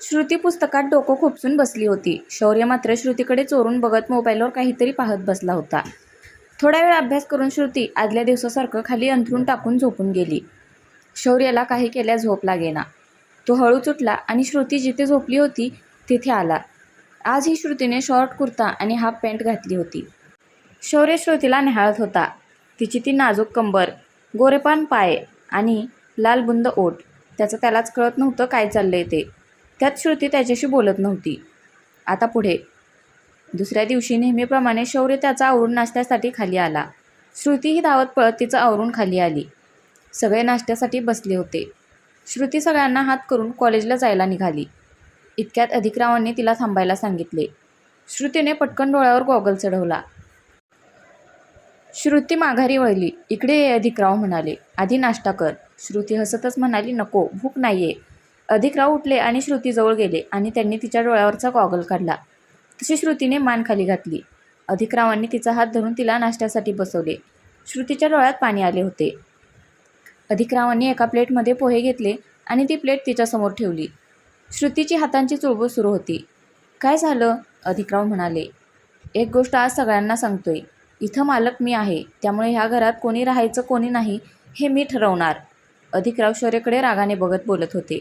श्रुती पुस्तकात डोकं खुपसून बसली होती. शौर्य मात्र श्रुतीकडे चोरून बघत मोबाईलवर काहीतरी पाहत बसला होता. थोडा वेळ अभ्यास करून श्रुती आदल्या दिवसासारखं खाली अंथरून टाकून झोपून गेली. शौर्याला काही केल्या झोप लागेना. तो हळूच उठला आणि श्रुती जिथे झोपली होती तिथे आला. आज ही श्रुतीने शॉर्ट कुर्ता आणि हाफ पॅन्ट घातली होती. शौर्य श्रुतीला निहाळत होता. तिची ती नाजूक कंबर गोरेपान पाय आणि लाल बुंद ओठ त्याचं त्यालाच कळत नव्हतं काय चाललंय ते. त्यात श्रुती त्याच्याशी बोलत नव्हती. आता पुढे. दुसऱ्या दिवशी नेहमीप्रमाणे शौर्य त्याचा आवरून नाश्त्यासाठी खाली आला. श्रुती ही धावत पळत तिचं आवरून खाली आली. सगळे नाश्त्यासाठी बसले होते. श्रुती सगळ्यांना हात करून कॉलेजला जायला निघाली. इतक्यात अधिकरावांनी तिला थांबायला सांगितले. श्रुतीने पटकन डोळ्यावर गॉगल चढवला. श्रुती माघारी वळली. इकडे ये अधिकराव म्हणाले. आधी नाश्ता कर. श्रुती हसतच म्हणाली नको भूक नाहीये. अधिकराव उठले आणि श्रुतीजवळ गेले आणि त्यांनी तिच्या डोळ्यावरचा गॉगल काढला. तशी श्रुतीने मान खाली घातली. अधिकरावांनी तिचा हात धरून तिला नाश्त्यासाठी बसवले. श्रुतीच्या डोळ्यात पाणी आले होते. अधिकरावांनी एका प्लेटमध्ये पोहे घेतले आणि ती प्लेट तिच्यासमोर ठेवली. श्रुतीची हातांची चुळबुळ सुरू होती. काय झालं? अधिकराव म्हणाले. एक गोष्ट आज सगळ्यांना सांगतोय. इथं मालक मी आहे. त्यामुळे ह्या घरात कोणी राहायचं कोणी नाही हे मी ठरवणार. अधिकराव शौर्यकडे रागाने बघत बोलत होते.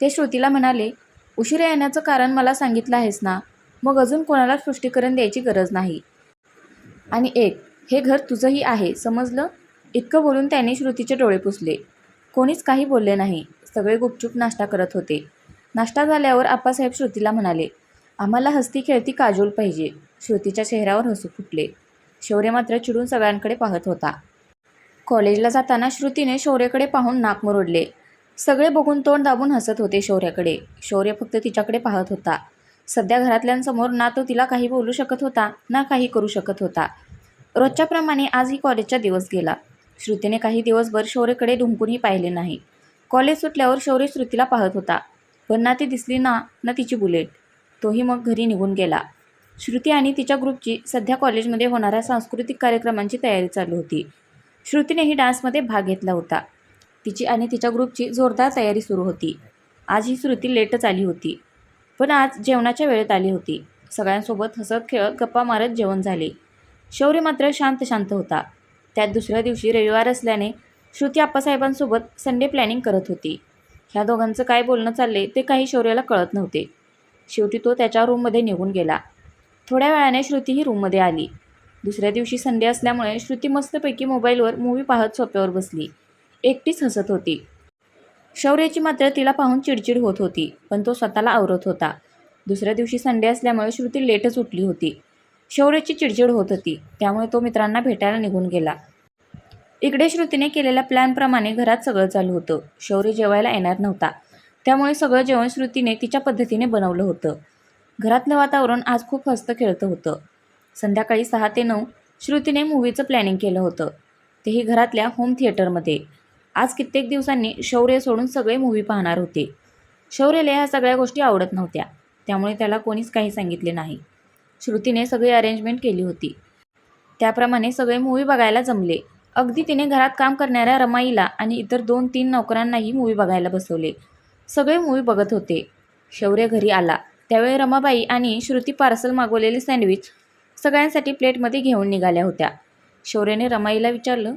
ते श्रुतीला म्हणाले उशिरा येण्याचं कारण मला सांगितलं आहेस ना? मग अजून कोणाला स्पष्टीकरण द्यायची गरज नाही. आणि एक हे घर तुझंही आहे समजलं? इतकं बोलून त्याने श्रुतीचे डोळे पुसले. कोणीच काही बोलले नाही. सगळे गुपचूप नाश्ता करत होते. नाश्ता झाल्यावर आप्पासाहेब श्रुतीला म्हणाले आम्हाला हस्ती खेळती काजोल पाहिजे. श्रुतीच्या चेहऱ्यावर हसू फुटले. शौर्य मात्र चिडून सगळ्यांकडे पाहत होता. कॉलेजला जाताना श्रुतीने शौर्यकडे पाहून नाक मुरडले. सगळे बघून तोंड दाबून हसत होते शौर्याकडे. शौर्य फक्त तिच्याकडे पाहत होता. सध्या घरातल्यांसमोर ना तो तिला काही बोलू शकत होता ना काही करू शकत होता. रोजच्याप्रमाणे आजही कॉलेजचा दिवस गेला. श्रुतीने काही दिवसभर शौर्यकडे ढुंकूनही पाहिले नाही. कॉलेज सुटल्यावर शौर्य श्रुतीला पाहत होता. पण ना ती दिसली ना ना तिची बुलेट. तोही मग घरी निघून गेला. श्रुती आणि तिच्या ग्रुपची सध्या कॉलेजमध्ये होणाऱ्या सांस्कृतिक कार्यक्रमांची तयारी चालू होती. श्रुतीनेही डान्समध्ये भाग घेतला होता. तिची आणि तिच्या ग्रुपची जोरदार तयारी सुरू होती. आज ही श्रुती लेटच आली होती. पण आज जेवणाच्या वेळेत आली होती. सगळ्यांसोबत हसत खेळत गप्पा मारत जेवण झाले. शौर्य मात्र शांत शांत होता. त्यात दुसऱ्या दिवशी रविवार असल्याने श्रुती आप्पासाहेबांसोबत संडे प्लॅनिंग करत होती. ह्या दोघांचं काय बोलणं चालले ते काही शौर्याला कळत नव्हते. शेवटी तो त्याच्या रूममध्ये निघून गेला. थोड्या वेळाने श्रुती ही रूममध्ये आली. दुसऱ्या दिवशी संडे असल्यामुळे श्रुती मस्तपैकी मोबाईलवर मूवी पाहत सोप्यावर बसली. एकटीच हसत होती. शौर्याची मात्र तिला पाहून चिडचिड होत होती पण तो स्वतःला आवरत होता. दुसऱ्या दिवशी संडे असल्यामुळे श्रुती लेटच उठली होती. शौर्याची चिडचिड होत होती त्यामुळे तो मित्रांना भेटायला निघून गेला. इकडे श्रुतीने केलेल्या प्लॅनप्रमाणे घरात सगळं चालू होतं. शौर्य जेवायला येणार नव्हता. त्यामुळे सगळं जेवण श्रुतीने तिच्या पद्धतीने बनवलं होतं. घरातलं वातावरण आज खूप हस्त खेळतं होतं. संध्याकाळी सहा ते नऊ श्रुतीने मूवीचं प्लॅनिंग केलं होतं. तेही घरातल्या होम थिएटरमध्ये आज कित्येक दिवसांनी शौर्य सोडून सगळे मूवी पाहणार होते. शौर्यला ह्या सगळ्या गोष्टी आवडत नव्हत्या. त्यामुळे त्याला कोणीच काही सांगितले नाही. श्रुतीने सगळी अरेंजमेंट केली होती. त्याप्रमाणे सगळे मूवी बघायला जमले. अगदी तिने घरात काम करणाऱ्या रमाईला आणि इतर दोन तीन नोकरांनाही मूवी बघायला बसवले. सगळे मूवी बघत होते. शौर्य घरी आला. त्यावेळी रमाबाई आणि श्रुती पार्सल मागवलेले सँडविच सगळ्यांसाठी प्लेटमध्ये घेऊन निघाल्या होत्या. शौर्याने रमाईला विचारलं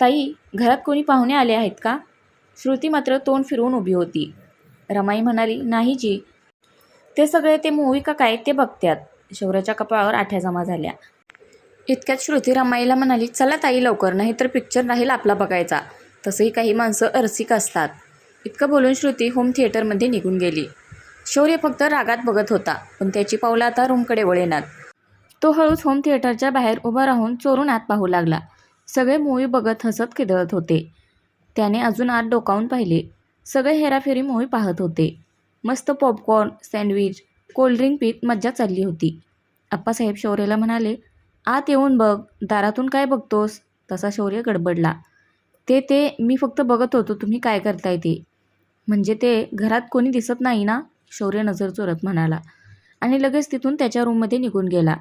ताई घरात कोणी पाहुणे आले आहेत का? श्रुती मात्र तोंड फिरवून उभी होती. रमाई म्हणाली नाही जी. ते सगळे ते मूवी का काय ते बघत्यात. शौर्याच्या कपाळावर आठ्या जमा झाल्या. इतक्यात श्रुती रमाईला म्हणाली चला ताई लवकर नाही तर पिक्चर राहील आपला बघायचा. तसंही काही माणसं अरसिक असतात. इतकं बोलून श्रुती होम थिएटरमध्ये निघून गेली. शौर्य फक्त रागात बघत होता पण त्याची पावलं आता रूमकडे वळेनात. तो हळूच होम थिएटरच्या बाहेर उभा राहून चोरून आत पाहू लागला. सगळे मूवी बघत हसत खिदळत होते. त्याने अजून आत डोकावून पाहिले. सगळे हेराफेरी मूवी पाहत होते. मस्त पॉपकॉर्न सँडविच कोल्ड्रिंक पीत मज्जा चालली होती. आप्पासाहेब शौर्याला म्हणाले आत येऊन बघ दारातून काय बघतोस? तसा शौर्य गडबडला. ते ते मी फक्त बघत होतो तुम्ही काय करताय ते. म्हणजे ते घरात कोणी दिसत नाही ना? शौर्य नजर चोरत म्हणाला. आणि लगेच तिथून त्याच्या रूममध्ये निघून गेला.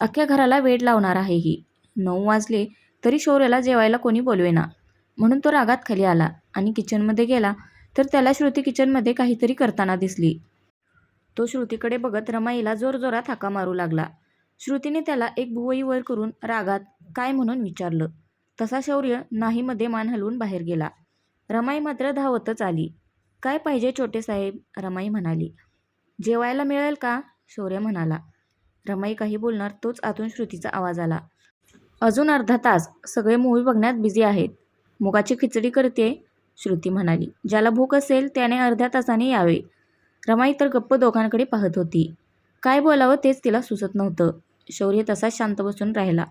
अख्ख्या घराला वेड लावणार आहे ही. नऊ वाजले. तरी शौर्याला जेवायला कोणी बोलवेना. म्हणून तो रागात खाली आला आणि किचनमध्ये गेला तर त्याला श्रुती किचनमध्ये काहीतरी करताना दिसली. तो श्रुतीकडे बघत रमाईला जोरजोरात हाका मारू लागला. श्रुतीने त्याला एक भुवई वर करून रागात काय म्हणून विचारलं. तसा शौर्य नाहीमध्ये मान हलवून बाहेर गेला. रमाई मात्र धावतच आली. काय पाहिजे छोटे साहेब? रमाई म्हणाली. जेवायला मिळेल का? शौर्य म्हणाला. रमाई काही बोलणार तोच आतून श्रुतीचा आवाज आला. अजून अर्धा तास सगळे मूवी बघण्यात बिझी आहेत. मुगाची खिचडी करते श्रुती म्हणाली. ज्याला भूक असेल त्याने अर्ध्या तासाने यावे. रमाई तर गप्प दोघांकडे पाहत होती. काय बोलावं तेच तिला सुचत नव्हतं. शौर्य तसाच शांत बसून राहिला.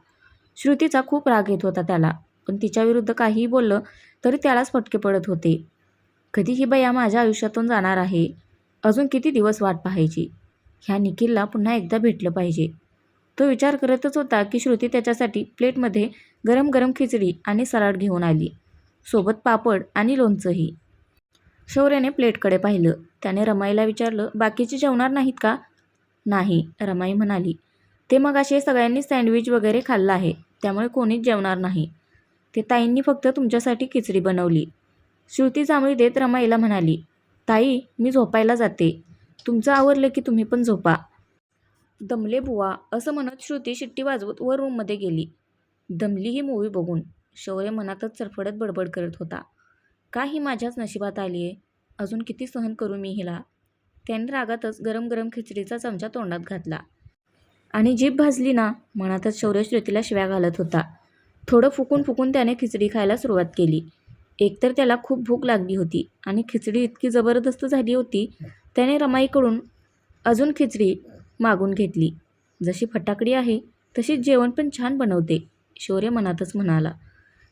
श्रुतीचा खूप राग येत होता त्याला. पण तिच्याविरुद्ध काहीही बोललं तरी त्यालाच फटके पडत होते. कधी ही बया माझ्या आयुष्यातून जाणार आहे? अजून किती दिवस वाट पाहायची? ह्या निखिलला पुन्हा एकदा भेटलं पाहिजे. तो विचार करतच होता की श्रुती त्याच्यासाठी प्लेटमध्ये गरम गरम खिचडी आणि सलाड घेऊन आली. सोबत पापड आणि लोणचंही. शौर्याने प्लेटकडे पाहिलं. त्याने रमाईला विचारलं बाकीचे जेवणार नाहीत का? नाही रमाई म्हणाली. ते मग असे सगळ्यांनी सँडविच वगैरे खाल्लं आहे त्यामुळे कोणीच जेवणार नाही. ते ताईंनी फक्त तुमच्यासाठी खिचडी बनवली. श्रुती जांभळी देत रमाईला म्हणाली ताई मी झोपायला जाते. तुमचं आवरलं की तुम्ही पण झोपा. दमले बुवा असं म्हणत श्रुती शिट्टी वाजवत वर रूममध्ये गेली. दमली ही मूवी बघून शौर्य मनातच चरफडत बडबड करत होता. का ही माझ्याच नशिबात आली आहे? अजून किती सहन करू मी हिला? त्याने रागातच गरम गरम खिचडीचा चमचा तोंडात घातला. आणि जीभ भाजली ना मनातच शौर्य श्रुतीला शिव्या घालत होता. थोडं फुकून फुकून त्याने खिचडी खायला सुरुवात केली. एकतर त्याला खूप भूक लागली होती आणि खिचडी इतकी जबरदस्त झाली होती त्याने रमाईकडून अजून खिचडी मागून घेतली. जशी फटाकडी आहे तशीच जेवण पण छान बनवते शौर्य मनातच म्हणाला.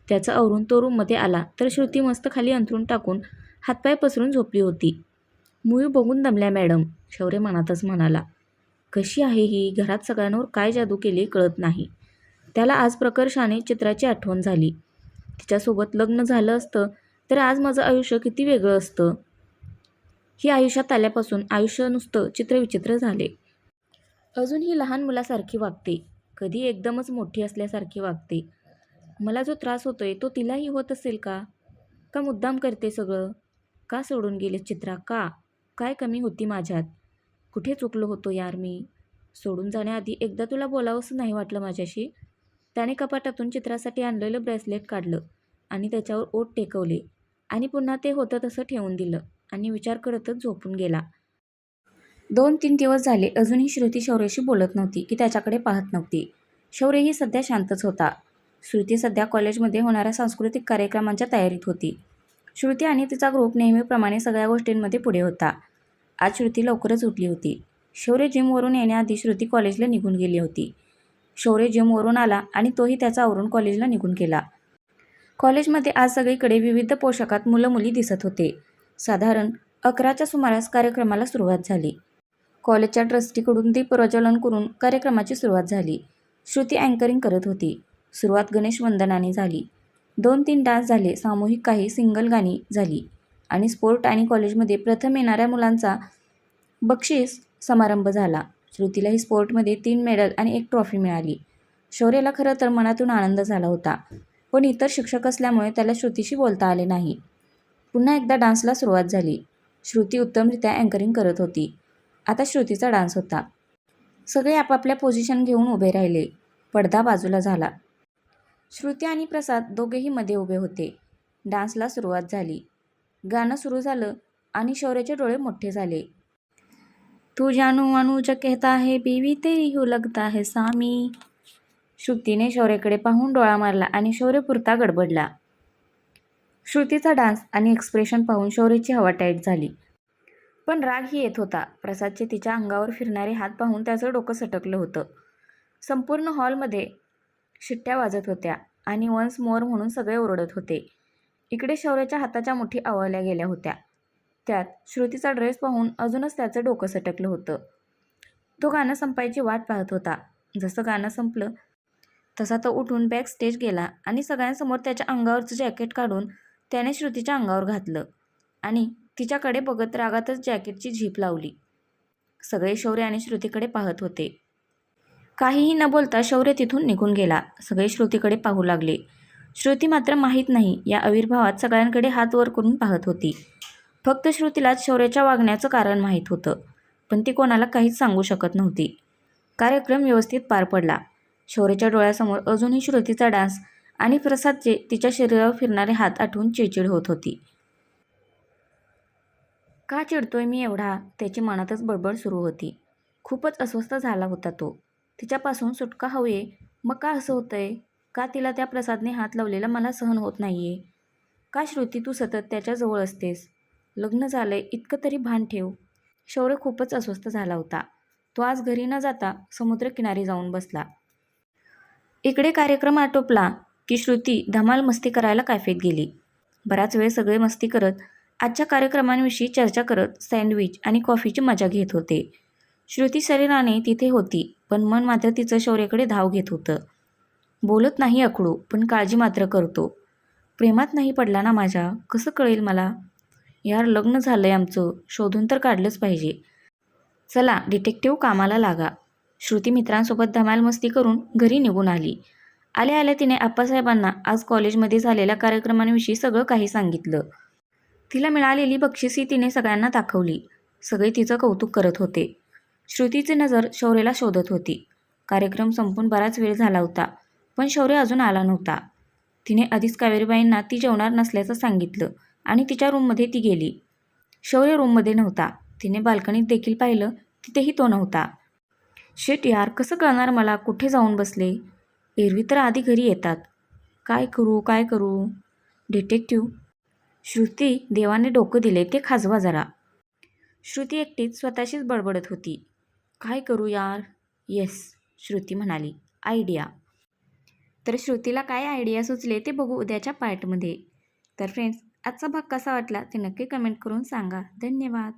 त्याचा आवरून तो रूममध्ये आला तर श्रुती मस्त खाली अंथरून टाकून हातपाय पसरून झोपली होती. मूवी बघून दमल्या मॅडम शौर्य मनातच म्हणाला. कशी आहे ही? घरात सगळ्यांवर काय जादू केली कळत नाही. त्याला आज प्रकर्षाने चित्राची आठवण झाली. तिच्यासोबत लग्न झालं असतं तर आज माझं आयुष्य किती वेगळं असतं. ही आयुष्यात आल्यापासून आयुष्य नुसतं चित्रविचित्र झाले. अजून ही लहान मुलासारखी वागते. कधी एकदमच मोठी असल्यासारखी वागते. मला जो त्रास होतोय तो तिलाही होत असेल का? का मुद्दाम करते सगळं? का सोडून गेले चित्रा? का? काय कमी होती माझ्यात? कुठे चुकलो होतो यार मी? सोडून जाण्याआधी एकदा तुला बोलावंसं नाही वाटलं माझ्याशी? त्याने कपाटातून चित्रासाठी आणलेलं ब्रेसलेट काढलं आणि त्याच्यावर ओठ टेकवले आणि पुन्हा ते होतं तसं ठेवून दिलं आणि विचार करतच झोपून गेला. दोन तीन दिवस झाले अजूनही श्रुती शौर्यशी बोलत नव्हती की त्याच्याकडे पाहत नव्हती. शौर्यही सध्या शांतच होता. श्रुती सध्या कॉलेजमध्ये होणाऱ्या सांस्कृतिक कार्यक्रमांच्या तयारीत होती. श्रुती आणि तिचा ग्रुप नेहमीप्रमाणे सगळ्या गोष्टींमध्ये पुढे होता. आज श्रुती लवकरच उठली होती. शौर्य जिमवरून येण्याआधी श्रुती कॉलेजला निघून गेली होती. शौर्य जिमवरून आला आणि तोही त्याचा आवरून कॉलेजला निघून गेला. कॉलेजमध्ये आज सगळीकडे विविध पोशाखात मुलं मुली दिसत होते. साधारण अकराच्या सुमारास कार्यक्रमाला सुरुवात झाली. कॉलेजच्या ट्रस्टीकडून ती प्रज्वलन करून कार्यक्रमाची सुरुवात झाली. श्रुती अँकरिंग करत होती. सुरुवात गणेश वंदनाने झाली. दोन तीन डान्स झाले सामूहिक काही सिंगल गाणी झाली आणि स्पोर्ट आणि कॉलेजमध्ये प्रथम येणाऱ्या मुलांचा बक्षीस समारंभ झाला. श्रुतीलाही स्पोर्टमध्ये तीन मेडल आणि एक ट्रॉफी मिळाली. शौर्याला खरं तर मनातून आनंद झाला होता पण इतर शिक्षक असल्यामुळे त्याला श्रुतीशी बोलता आले नाही. पुन्हा एकदा डान्सला सुरुवात झाली. श्रुती उत्तमरित्या अँकरिंग करत होती. आता श्रुतीचा डान्स होता. सगळे आपापल्या पोझिशन घेऊन उभे राहिले. पडदा बाजूला झाला. श्रुती आणि प्रसाद दोघेही मध्ये उभे होते. डान्सला सुरुवात झाली. गाणं सुरू झालं आणि शौर्याचे डोळे मोठे झाले. तू जानू अनुज कहता है बीवी तेरी हो लगता है सामी. श्रुतीने शौर्यकडे पाहून डोळा मारला आणि शौर्य पुरता गडबडला. श्रुतीचा डान्स आणि एक्सप्रेशन पाहून शौर्याची हवा टाईट झाली. पण रागही येत होता. प्रसादचे तिच्या अंगावर फिरणारे हात पाहून त्याचं डोकं सटकलं होतं. संपूर्ण हॉलमध्ये शिट्ट्या वाजत होत्या आणि वन्स मोर म्हणून सगळे ओरडत होते. इकडे शौर्याच्या हाताच्या मुठी आवळल्या गेल्या होत्या. त्यात श्रुतीचा ड्रेस पाहून अजूनच त्याचं डोकं सटकलं होतं. तो गाणं संपायची वाट पाहत होता. जसं गाणं संपलं तसा तो उठून बॅक स्टेज गेला आणि सगळ्यांसमोर त्याच्या अंगावरचं जॅकेट काढून त्याने श्रुतीच्या अंगावर घातलं. आणि तिच्याकडे बघत रागातच जॅकेटची झीप लावली. सगळे शौर्य आणि श्रुतीकडे पाहत होते. काहीही न बोलता शौर्य तिथून निघून गेला. सगळे श्रुतीकडे पाहू लागले. श्रुती मात्र माहीत नाही. या आविर्भावात सगळ्यांकडे हात वर करून पाहत होती. फक्त श्रुतीलाच शौर्याच्या वागण्याचं कारण माहीत होतं. पण ती कोणाला काहीच सांगू शकत नव्हती. कार्यक्रम व्यवस्थित पार पडला. शौर्याच्या डोळ्यासमोर अजूनही श्रुतीचा डान्स आणि प्रसादचे तिच्या शरीरावर फिरणारे हात आठवून चिडचिड होत होती. का चिडतोय मी एवढा त्याची मनातच बडबड सुरू होती. खूपच अस्वस्थ झाला होता तो. तिच्यापासून सुटका हवी. मग का असं होतंय? का तिला त्या प्रसादने हात लावलेला मला सहन होत नाहीये? का श्रुती तू सतत त्याच्याजवळ असतेस? लग्न झालंय इतकं तरी भान ठेव. शौर्य खूपच अस्वस्थ झाला होता. तो आज घरी न जाता समुद्रकिनारी जाऊन बसला. इकडे कार्यक्रम आटोपला की श्रुती धमाल मस्ती करायला कॅफेत गेली. बराच वेळ सगळे मस्ती करत आजच्या कार्यक्रमांविषयी चर्चा करत सँडविच आणि कॉफीची मजा घेत होते. श्रुती शरीराने तिथे होती पण मन मात्र तिचं शौर्याकडे धाव घेत होतं. बोलत नाही अकडू पण काळजी मात्र करतो. प्रेमात नाही पडला ना माझ्या? कसं कळेल मला? यार लग्न झालं आहे आमचं शोधून तर काढलंच पाहिजे. चला डिटेक्टिव्ह कामाला लागा. श्रुती मित्रांसोबत धमाल मस्ती करून घरी निघून आली. आल्या आल्या तिने आप्पासाहेबांना आज कॉलेजमध्ये झालेल्या कार्यक्रमांविषयी सगळं काही सांगितलं. तिला मिळालेली बक्षिसी तिने सगळ्यांना दाखवली. सगळे तिचं कौतुक करत होते. श्रुतीची नजर शौर्यला शोधत होती. कार्यक्रम संपून बराच वेळ झाला होता पण शौर्य अजून आला नव्हता. तिने आधीच कावेरीबाईंना ती जेवणार नसल्याचं सांगितलं आणि तिच्या रूममध्ये ती गेली. शौर्य रूममध्ये नव्हता. तिने बाल्कनीत देखील पाहिलं तिथेही तो नव्हता. शेट यार कसं कळणार मला? कुठे जाऊन बसले? एरवी तर आधी घरी येतात. काय करू काय करू? डिटेक्टिव्ह श्रुती देवाने डोकं दिले ते खाजवा जरा. श्रुती एकटीच स्वतःशीच बडबडत होती. काय करू यार? येस श्रुती म्हणाली. आयडिया. तर श्रुतीला काय आयडिया सुचले ते बघू उद्याच्या पार्टमध्ये. तर फ्रेंड्स आजचा भाग कसा वाटला ते नक्की कमेंट करून सांगा. धन्यवाद.